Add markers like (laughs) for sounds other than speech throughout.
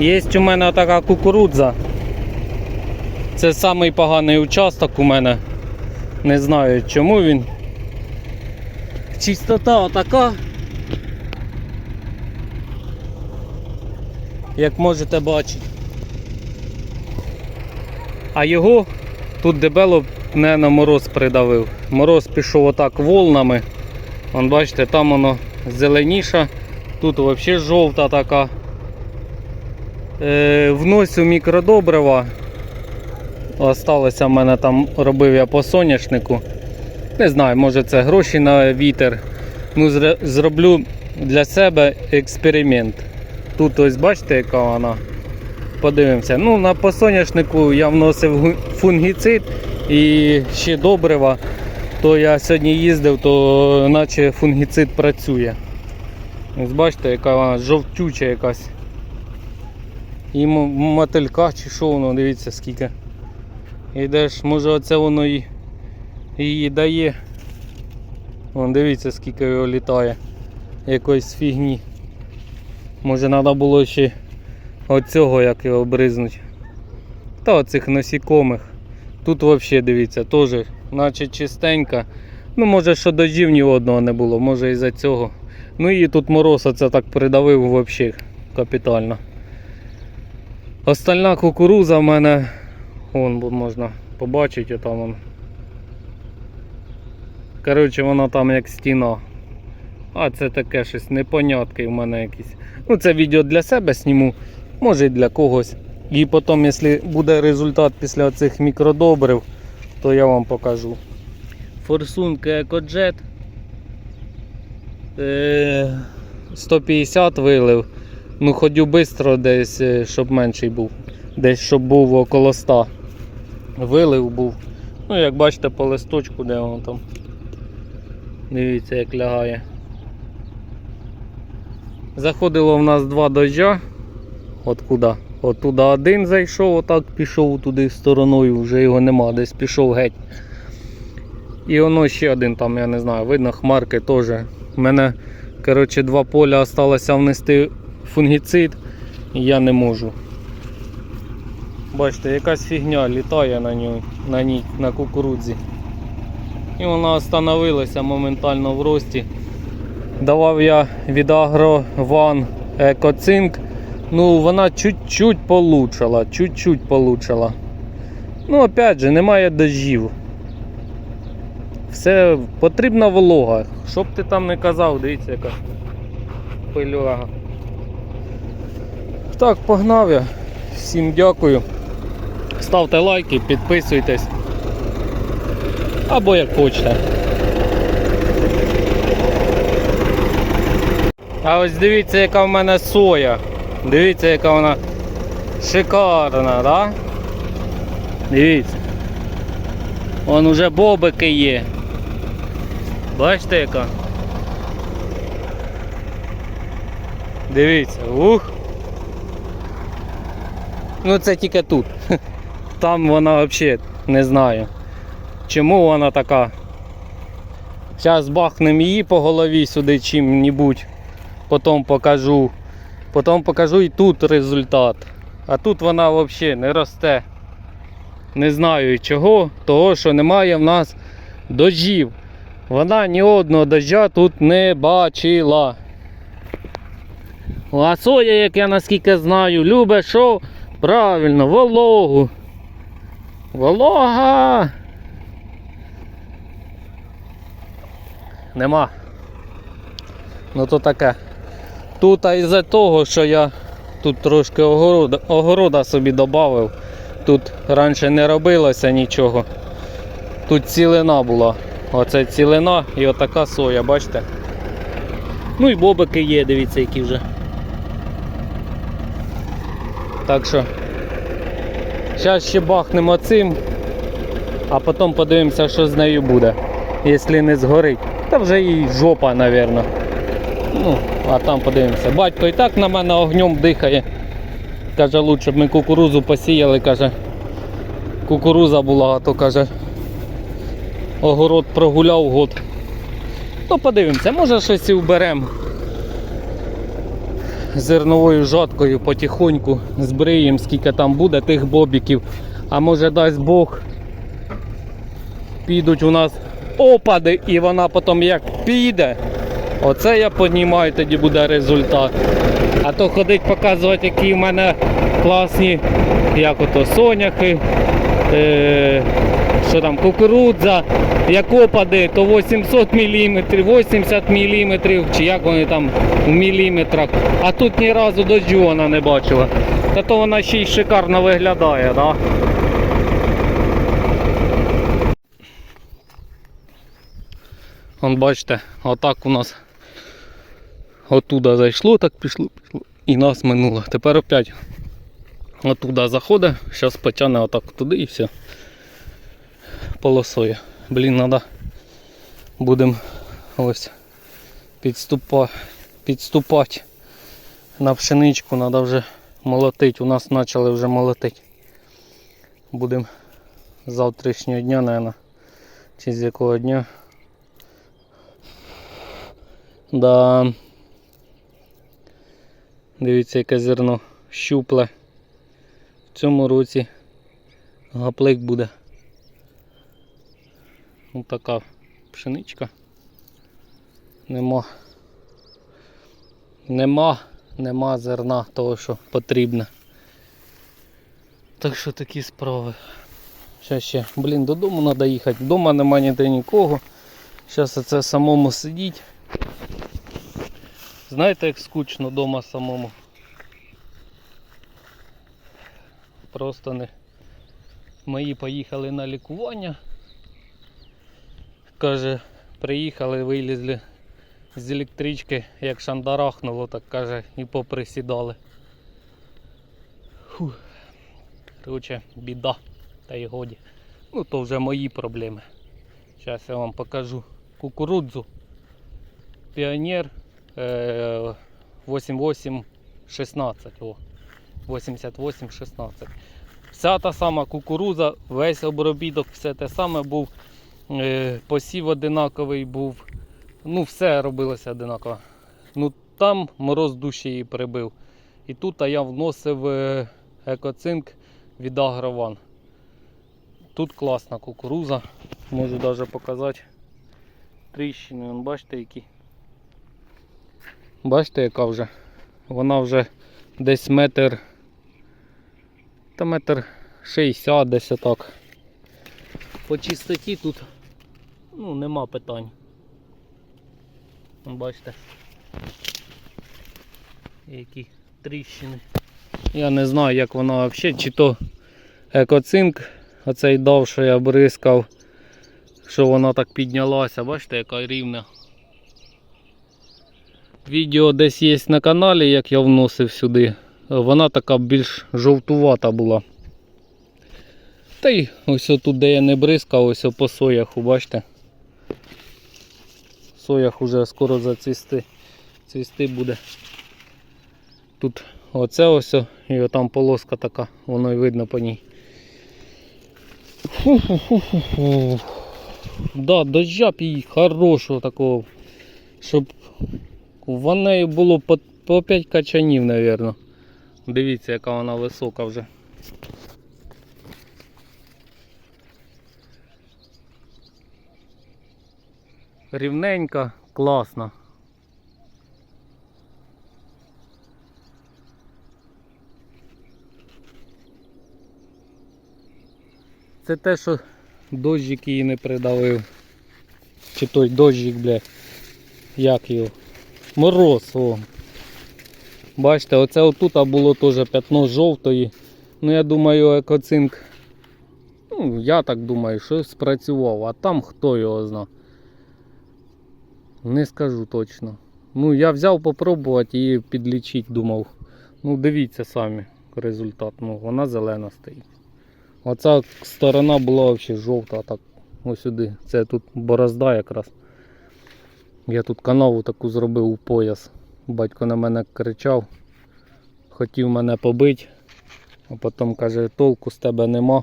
Є у мене така кукурудза. Це самий поганий участок у мене. Не знаю чому він. Чистота отака. Як можете бачити. А його тут дебело не на мороз придавив. Мороз пішов отак волнами. Вон бачите, там воно зеленіша, тут взагалі жовта така. Е, вносю мікродобрива. Осталося в мене там робив я по соняшнику. Не знаю, може це гроші на вітер. Ну, зроблю для себе експеримент. Тут ось бачите, яка вона. Подивимося. Ну, на по соняшнику я вносив фунгіцид і ще добрива. То я сьогодні їздив, то наче фунгіцид працює. Ось бачите, яка вона жовтюча якась. І мотилька чи що воно, дивіться скільки. Йдеш, може оце воно і її дає. Вон дивіться скільки його літає. Якоїсь фігні. Може треба було ще оцього як його бризнуть. Та оцих насікомих. Тут взагалі дивіться, теж наче чистенька. Ну, може, що дождів ні одного не було, може із-за цього. Ну і тут мороз оце так придавив взагалі капітально. Остальна кукуруза в мене, вон можна побачити, там вон. Коротше, вона там як стіна. А це таке щось непонятки в мене якісь. Ну, це відео для себе зніму, може і для когось. І потім, якщо буде результат після цих мікродобрив, то я вам покажу. Форсунки EcoJet. Е, 150 вилив. Ну, ходю швидко десь, е, щоб менший був. Десь щоб був около 100. Вилив був. Ну, як бачите по листочку, де воно там. Дивіться, як лягає. Заходило в нас два дождя. От куди? От туди один зайшов, отак пішов туди стороною, вже його нема, десь пішов геть. І воно ще один там, я не знаю, видно, хмарки теж. У мене коротше, два поля залишилося внести фунгіцид, і я не можу. Бачите, якась фігня літає на ній, на ній, на кукурудзі. І вона остановилася моментально в рості. Давав я від Агрован Екоцинк. Ну, вона чуть-чуть получила, чуть-чуть получила. Ну, опять же, немає дождів. Все потрібна волога. Що б ти там не казав, дивіться, яка пильога. Так, погнав я. Всім дякую. Ставте лайки, підписуйтесь. Або як хочете. А ось дивіться, яка в мене соя. Дивіться, яка вона шикарна, да? Дивіться. Вон уже бобики є. Бачите яка? Дивіться, ух. Ну це тільки тут. (laughs) Там вона взагалі не знаю. Чому вона така? Зараз бахнемо її по голові сюди чим-небудь. Потім покажу. Потім покажу і тут результат. А тут вона взагалі не росте. Не знаю чого, того що немає в нас дождів. Вона ні одного дождя тут не бачила. А соя, як я наскільки знаю, любить що? Правильно, вологу. Волога. Нема. Ну то таке. Тут а із-за того, що я тут трошки огорода, огорода собі додав. Тут раніше не робилося нічого. Тут цілина була. Оце цілина і отака соя, бачите? Ну і бобики є, дивіться, які вже. Так що зараз ще бахнемо цим, а потім подивимося, що з нею буде. Якщо не згорить. Та вже і жопа, мабуть. Ну, а там подивимося. Батько і так на мене огнем дихає. Каже, лучше б ми кукурузу посіяли, каже. Кукуруза була, а то каже. Огород прогуляв год. Ну подивимося, може щось і вберемо. Зерновою жаткою потихоньку збриємо, скільки там буде тих бобіків. А може дасть Бог підуть у нас опади, і вона потім як піде. Оце я понімаю, тоді буде результат. А то ходить показувати, які в мене класні, як ото соняхи, е, що там, кукурудза, як опади, то 800 мм, 80 мм, чи як вони там в міліметрах. А тут ні разу дощу вона не бачила. Та то вона ще й шикарно виглядає? Да? Вон бачите, отак у нас оттуда зайшло, так пішло, пішло і нас минуло. Тепер опять оттуда заходить, зараз потягне отак туди і все. Полосою. Блін, треба будемо ось підступа, підступати на пшеничку, треба вже молотити. У нас почали вже молотити. Будемо з завтрашнього дня, мабуть, чи з якого дня. Да. Дивіться, яке зерно щупле. В цьому році гаплик буде. Ось така пшеничка. Нема. Нема, нема зерна того, що потрібно. Так що такі справи. Ще ще, блін, додому треба їхати. Вдома нема ніде нікого. Зараз це самому сидіть. Знаєте, як скучно вдома самому. Просто не. Мої поїхали на лікування. Каже, приїхали, вилізли з електрички, як шандарахнуло, так каже, і поприсідали. Фух. Короче, біда, та й годі. Ну то вже мої проблеми. Зараз я вам покажу кукурудзу. Піонер е, 8816. О, 8816. Вся та сама кукуруза, весь обробіток, все те саме був. Е, посів одинаковий був. Ну, все робилося одинаково. Ну там мороз душі її прибив. І тут а я вносив е, екоцинк від Агрован. Тут класна кукуруза. Можу навіть показати тріщини. Вон, бачите які. Бачите, яка вже? Вона вже десь метр. Та метр 60 десь отак. По чистоті тут ну, нема питань. Бачите. Які тріщини. Я не знаю, як вона взагалі, чи то екоцинк оцей дав, що я бризкав, що вона так піднялася, бачите, яка рівна. Відео десь є на каналі, як я вносив сюди. Вона така більш жовтувата була. Та й ось тут, де я не бризкав, ось по сояху, бачите. Соях уже скоро зацвісти цвісти буде. Тут оце ось і отам полоска така, воно й видно по ній. Фу-фу-фу-фу-фу. Да, дождя б їй хорошого такого, щоб в неї було по 5 качанів, мабуть. Дивіться, яка вона висока вже. Рівненька, класна. Це те, що дощик її не придавив. Чи той дощик, бля. Як його? Мороз, о. Бачите, оце отут було теж п'ятно жовтої. Ну я думаю, екоцинк. Ну, я так думаю, що спрацював, а там хто його зна. Не скажу точно. Ну, я взяв попробувати і підлічити, думав. Ну, дивіться самі результат. Ну, вона зелена стоїть. Оця сторона була взагалі жовта, так ось сюди. Це тут борозда якраз. Я тут канаву таку зробив у пояс. Батько на мене кричав, хотів мене побити, а потім каже, толку з тебе нема.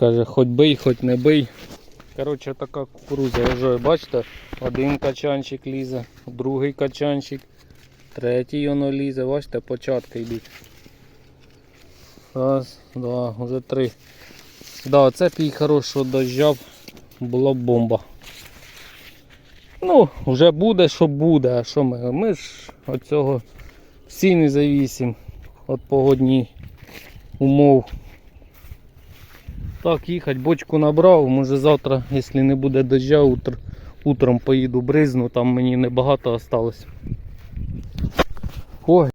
Каже, хоч бий, хоч не бий. Коротше, така кукуруза вже, бачите, один качанчик лізе, другий качанчик, Третій воно лізе, бачите, початки йдуть. Раз, два, вже три. Да, це пій хорошого дождя була бомба. Ну, вже буде, що буде. А що ми? Ми ж від цього всі не завісимо від погодні умов. Так, їхати, бочку набрав, може завтра, якщо не буде дождя, утр, утром поїду бризну, там мені небагато осталось. Ой,